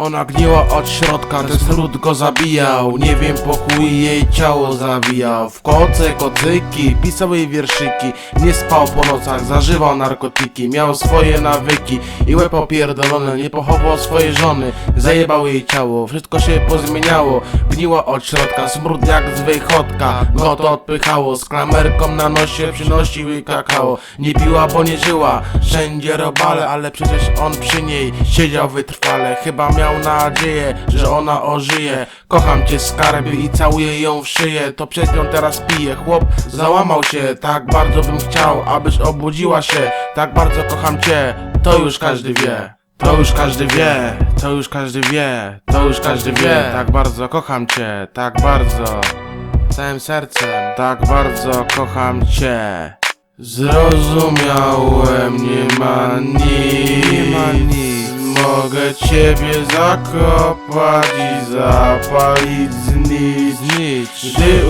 Ona gniła od środka, ten smród go zabijał. Nie wiem, po chuj jej ciało zawijał W koce, kocyki, pisał jej wierszyki. Nie spał po nocach, zażywał narkotyki. Miał swoje nawyki i łeb opierdolony. Nie pochował swojej żony, zajebał jej ciało. Wszystko się pozmieniało, gniła od środka Smród jak z wychodka, go to odpychało Z klamerką na nosie przynosił jej kakao. Nie piła, bo nie żyła, wszędzie robale Ale przecież on przy niej siedział wytrwale. Chyba miał nadzieję, że ona ożyje. Kocham cię skarbie i całuję ją w szyję. To przez nią teraz piję, chłop załamał się. Tak bardzo bym chciał, abyś obudziła się. Tak bardzo kocham cię, to już każdy wie. To już każdy wie, to już każdy wie, to już każdy wie. Tak bardzo kocham cię, tak bardzo. Całym sercem, tak bardzo kocham cię. Zrozumiałem, nie ma nic. Mogę ciebie zakopać i zapalić znić. Gdy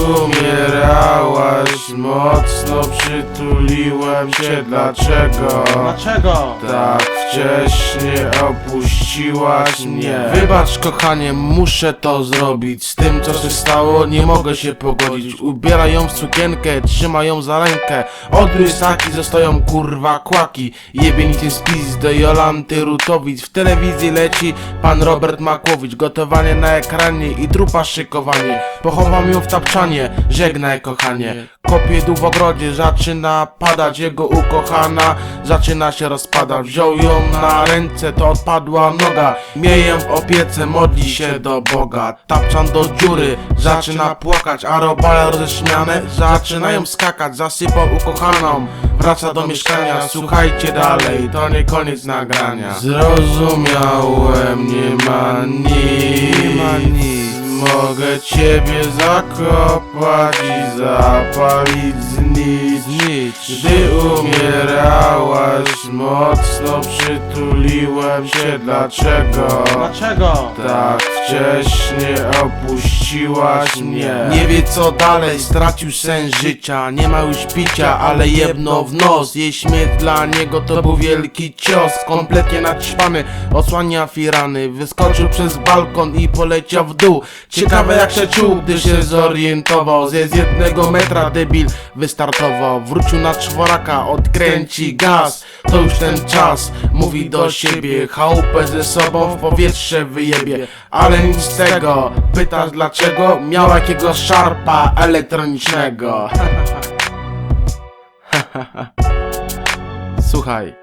umierałaś, mocno przytuliłem cię Dlaczego? Dlaczego? Tak wcześnie opuściłaś mnie. Wybacz kochanie, muszę to zrobić. Z tym co się stało nie mogę się pogodzić. Ubieraj ją w sukienkę, trzymaj ją za rękę. Odgryź taki, zostają kurwa kłaki. Jebie niczym spis do Jolanty Rutowicz. W telewizji leci pan Robert Makłowicz. Gotowanie na ekranie i trupa szykowanie. Pochowam ją w tapczanie, żegnaj kochanie Kopie dół w ogrodzie, zaczyna padać jego ukochana. Zaczyna się rozpadać, wziął ją na ręce, to odpadła noga. Mieję w opiece, modli się do Boga. Tapczan do dziury, zaczyna płakać. A robale roześmiane zaczynają skakać. Zasypał ukochaną, wraca do mieszkania. Słuchajcie dalej, to nie koniec nagrania. Zrozumiałem, nie ma nic. Mogę ciebie zakopać i zapalić znić. Gdy umierałaś, mocno przytuliłem się. Dlaczego? Dlaczego? Tak wcześnie opuściłaś mnie. Nie wie co dalej, stracił sens życia. Nie ma już picia, ale jedno w nos. Jej śmierć dla niego to był wielki cios. Kompletnie naćpany, osłania firany. Wyskoczył przez balkon i poleciał w dół. Ciekawe jak się czuł, gdy się zorientował. Ze z jednego metra debil Wrócił na czworaka, odkręci gaz. To już ten czas, mówi do siebie Chałupę ze sobą w powietrze wyjebie. Ale nic z tego, pytasz dlaczego? Miał jakiegoś szarpa elektronicznego. Słuchaj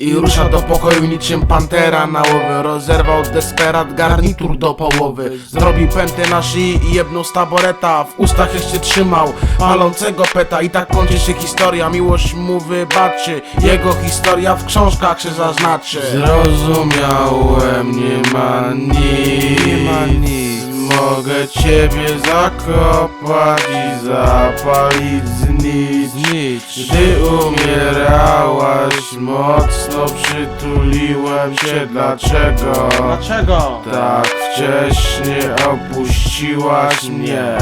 i rusza do pokoju niczym pantera na łowy. Rozerwał desperat garnitur do połowy. Zrobił pętę na szyi i jedną z taboreta. W ustach jeszcze trzymał palącego peta. I tak kończy się historia, miłość mu wybaczy. Jego historia w książkach się zaznaczy. Zrozumiałem, nie ma nic, nie ma nic. Mogę ciebie zakopać i zapalić znić Gdy umierałaś, mocno przytuliłem się Dlaczego? Dlaczego? Tak wcześnie opuściłaś mnie